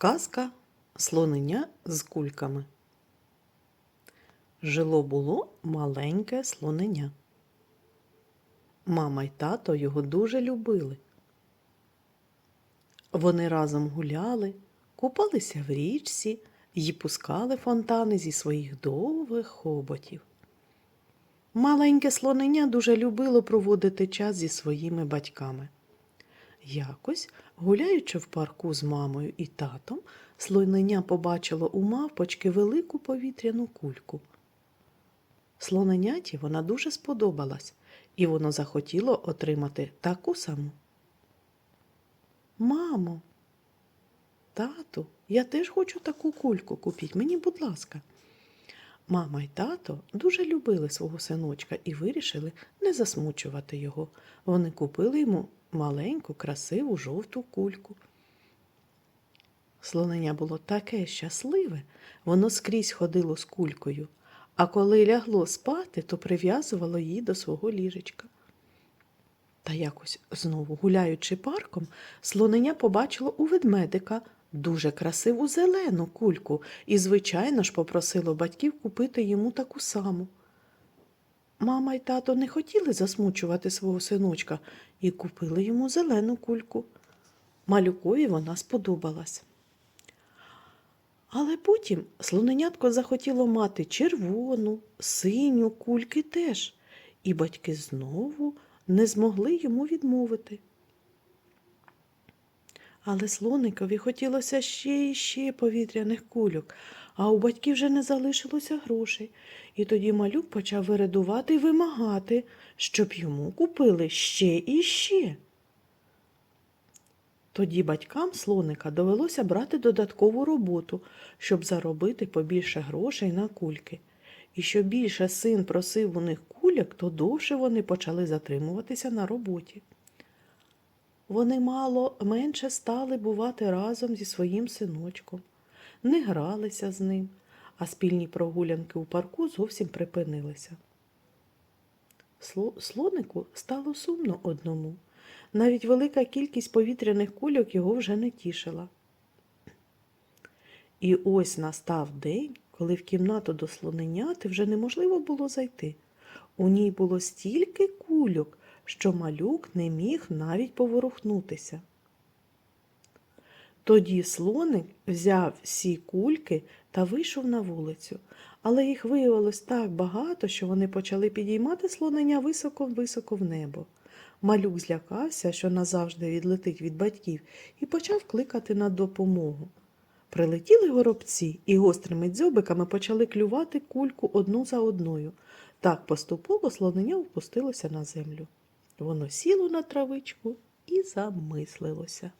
Казка Слонення з кульками. Жило було маленьке слонення. Мама й тато його дуже любили. Вони разом гуляли, купалися в річці й пускали фонтани зі своїх довгих хоботів. Маленьке слонення дуже любило проводити час зі своїми батьками. Якось, гуляючи в парку з мамою і татом, слонення побачило у мавпочки велику повітряну кульку. Слоненяті вона дуже сподобалась, і воно захотіло отримати таку саму. Мамо, тату, я теж хочу таку кульку купіть, мені, будь ласка. Мама й тато дуже любили свого синочка і вирішили не засмучувати його. Вони купили йому маленьку, красиву жовту кульку. Слонення було таке щасливе, воно скрізь ходило з кулькою, а коли лягло спати, то прив'язувало її до свого ліжечка. Та якось знову гуляючи парком, слонення побачило у ведмедика дуже красиву зелену кульку і, звичайно ж, попросило батьків купити йому таку саму. Мама й тато не хотіли засмучувати свого синочка і купили йому зелену кульку. Малюкові вона сподобалась. Але потім слоненятко захотіло мати червону, синю кульки теж, і батьки знову не змогли йому відмовити. Але слоникові хотілося ще і ще повітряних кульок, а у батьків вже не залишилося грошей. І тоді малюк почав вирадувати і вимагати, щоб йому купили ще і ще. Тоді батькам слоника довелося брати додаткову роботу, щоб заробити побільше грошей на кульки. І що більше син просив у них куляк, то довше вони почали затримуватися на роботі. Вони мало менше стали бувати разом зі своїм синочком, не гралися з ним, а спільні прогулянки у парку зовсім припинилися. Слонику стало сумно одному. Навіть велика кількість повітряних кульок його вже не тішила. І ось настав день, коли в кімнату до слоненяти вже неможливо було зайти. У ній було стільки кульок, що малюк не міг навіть поворухнутися. Тоді слоник взяв всі кульки та вийшов на вулицю, але їх виявилось так багато, що вони почали підіймати слонення високо-високо в небо. Малюк злякався, що назавжди відлетить від батьків, і почав кликати на допомогу. Прилетіли горобці і гострими дзьобиками почали клювати кульку одну за одною. Так поступово слонення впустилося на землю. Воно сіло на травичку і замислилося.